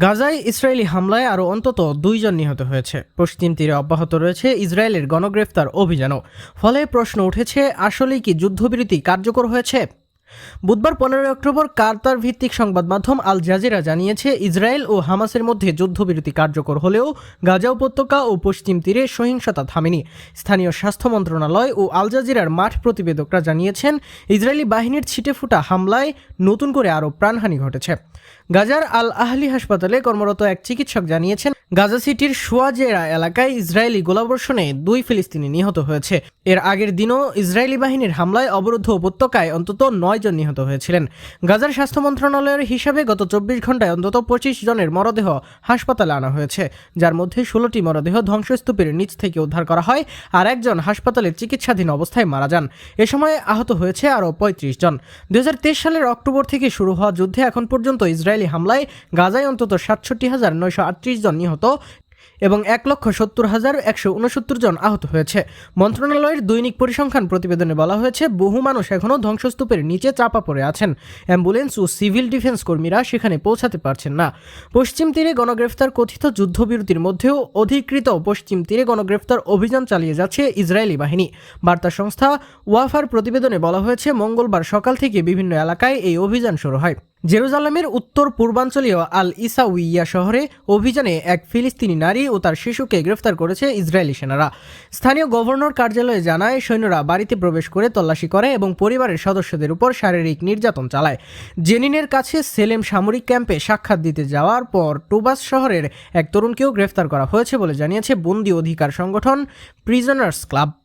গাজায় ইসরায়েলি হামলায় আরও অন্তত দুইজন নিহত হয়েছে। পশ্চিম তীরে অব্যাহত রয়েছে ইসরায়েলের গণগ্রেফতার অভিযানও। ফলে প্রশ্ন উঠেছে, আসলেই কি যুদ্ধবিরতি কার্যকর হয়েছে? বুধবার পনেরোই অক্টোবর কার্তার ভিত্তিক সংবাদ মাধ্যম আল জাজিরা জানিয়েছে, ইসরায়েল ও হামাসের মধ্যে যুদ্ধবিরতি কার্যকর হলেও গাজা উপত্যকা ও পশ্চিম তীরে সহিংসতা থামেনি। স্থানীয় স্বাস্থ্য মন্ত্রণালয় ও আল জাজিরার মাঠ প্রতিবেদকরা জানিয়েছেন, ইসরায়েলি বাহিনীর ছিটেফুটা হামলায় নতুন করে আরও প্রাণহানি ঘটেছে। গাজার আল আহলি হাসপাতালে কর্মরত এক চিকিৎসক জানিয়েছেন, গাজা সিটির সোয়াজেরা এলাকায় ইসরায়েলি গোলাবর্ষণে দুই ফিলিস্তিনি নিহত হয়েছে। এর আগের দিনও ইসরায়েলি বাহিনীর হামলায় অবরুদ্ধ উপত্যকায় অন্তত নয় জন নিহত হয়েছিলেন। গাজার স্বাস্থ্য মন্ত্রণালয়ের হিসাবে গত চব্বিশ ঘন্টায় অন্তত পঁচিশ জনের মরদেহ হাসপাতালে আনা হয়েছে। যার মধ্যে ষোলোটি মরদেহ ধ্বংসস্তূপের নিচ থেকে উদ্ধার করা হয় আর একজন হাসপাতালে চিকিৎসাধীন অবস্থায় মারা যান। এ সময় আহত হয়েছে আরও পঁয়ত্রিশ জন। দুই হাজার তেইশ সালের অক্টোবর থেকে শুরু হওয়া যুদ্ধে এখন পর্যন্ত ইসরায়েলি হামলায় গাজায় অন্তত সাতষট্টি হাজার নয়শো আটত্রিশ জন নিহত এবং এক লক্ষ সত্তর হাজার একশো উনসত্তর জন আহত হয়েছে। মন্ত্রণালয়ের দৈনিক পরিসংখ্যান প্রতিবেদনে বলা হয়েছে, বহু মানুষ এখনও ধ্বংসস্তূপের নিচে চাপা পড়ে আছেন। অ্যাম্বুলেন্স ও সিভিল ডিফেন্স কর্মীরা সেখানে পৌঁছাতে পারছেন না। পশ্চিম তীরে গণগ্রেফতার কথিত যুদ্ধবিরতির মধ্যেও অধিকৃত পশ্চিম তীরে গণগ্রেফতার অভিযান চালিয়ে যাচ্ছে ইসরায়েলি বাহিনী। বার্তা সংস্থা ওয়াফার প্রতিবেদনে বলা হয়েছে, মঙ্গলবার সকাল থেকে বিভিন্ন এলাকায় এই অভিযান শুরু হয়। জেরুজালেমের উত্তর পূর্বাঞ্চলীয় আল ইসাউইয়া শহরে অভিযানে এক ফিলিস্তিনি নারী ও তার শিশুকে গ্রেফতার করেছে ইসরায়েলি সেনারা। স্থানীয় গভর্নর কার্যালয়ে জানায়, সৈন্যরা বাড়িতে প্রবেশ করে তল্লাশি করে এবং পরিবারের সদস্যদের উপর শারীরিক নির্যাতন চালায়। জেনিনের কাছে সেলেম সামরিক ক্যাম্পে সাক্ষাৎ দিতে যাওয়ার পর টুবাস শহরের এক তরুণকেও গ্রেফতার করা হয়েছে বলে জানিয়েছে বন্দি অধিকার সংগঠন প্রিজনার্স ক্লাব।